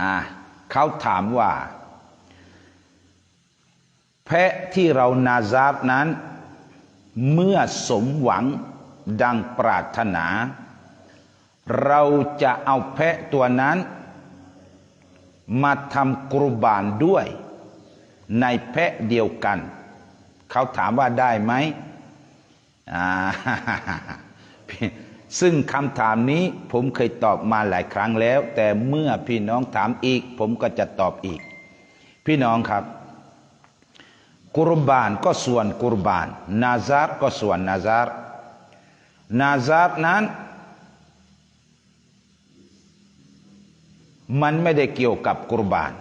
อ่าเขาถามว่า แพะที่เรานาซาบนั้น เมื่อสมหวังดังปรารถนา เราจะเอาแพะตัวนั้น มาทำกรุบานด้วย ในแพะเดียวกัน เขาถามว่าได้ไหมอ่า ซึ่งคำถามนี้ผมเคยตอบมาหลายครั้งแล้ว แต่เมื่อพี่น้องถามอีก ผมก็จะตอบอีก พี่น้องครับ กุรบานก็ส่วนกุรบาน นาซาร์ก็ส่วนนาซาร์นาซาร์นั้น มันไม่ได้เกี่ยวกับกุรบาน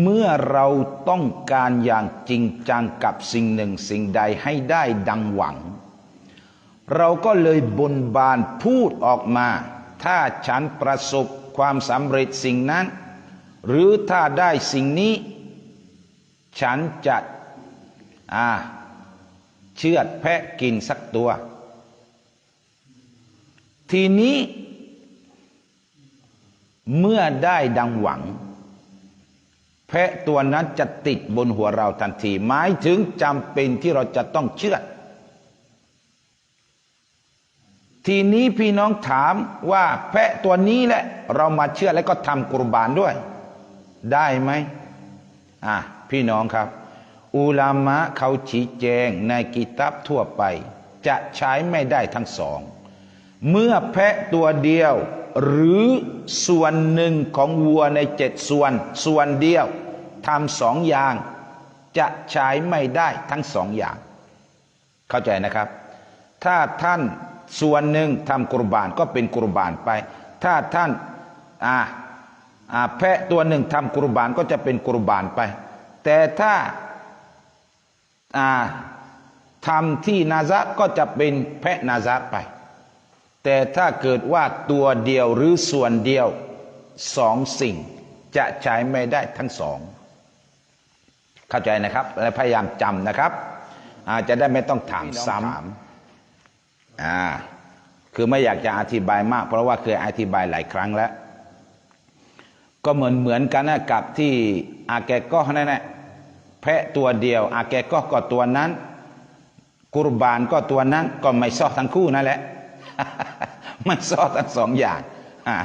เมื่อเราต้องการอย่างจริงจังกับสิ่งหนึ่งสิ่งใดให้ได้ดังหวัง เราก็เลยบนบานพูดออกมา ถ้าฉันประสบความสำเร็จสิ่งนั้น หรือถ้าได้สิ่งนี้ ฉันจะอ่าเชือดแพะกินสักตัว ทีนี้ เมื่อได้ดังหวัง แพะตัวนั้นจะติดบนหัวเราทันที หมายถึงจำเป็นที่เราจะต้องเชือด ทีนี้พี่น้องถามว่าแพะตัวนี้แหละ เรามาเชื่อแล้วก็ทำกุรบานด้วย ได้ไหมอะพี่น้องครับ อุลามะเขาชี้แจงในกิตับทั่วไป จะใช้ไม่ได้ทั้งสอง เมื่อแพะตัวเดียว หรือส่วนหนึ่งของวัวในเจ็ดส่วน ส่วนเดียวทำสองอย่าง จะใช้ไม่ได้ทั้งสองอย่าง เข้าใจนะครับ ถ้าท่าน ส่วนหนึ่งทำกุรบานก็เป็นกุรบานไป ถ้าท่านอ่าอ่าแพะตัวหนึ่งทำกุรบานก็จะเป็นกุรบานไป แต่ถ้าอ่าทำที่นาซาก็จะเป็นแพะนาซาไป แต่ถ้าเกิดว่าตัวเดียวหรือส่วนเดียวสองสิ่ง จะใช้ไม่ได้ทั้งสอง เข้าใจนะครับและพยายามจำนะครับ อาจจะได้ไม่ต้องถามซ้ำ อ่าคือไม่อยากจะอธิบายมาก เพราะว่าเคยอธิบายหลายครั้งแล้ว ก็เหมือนเหมือนกันนะกับที่อาแกก็นั่นแหละแพะตัวเดียว อาแกก็ก็ตัวนั้น กุรบานก็ตัวนั้น ก็ไม่ซอทั้งคู่นั่นแหละ ไม่ซอทั้งสองอย่างอ่า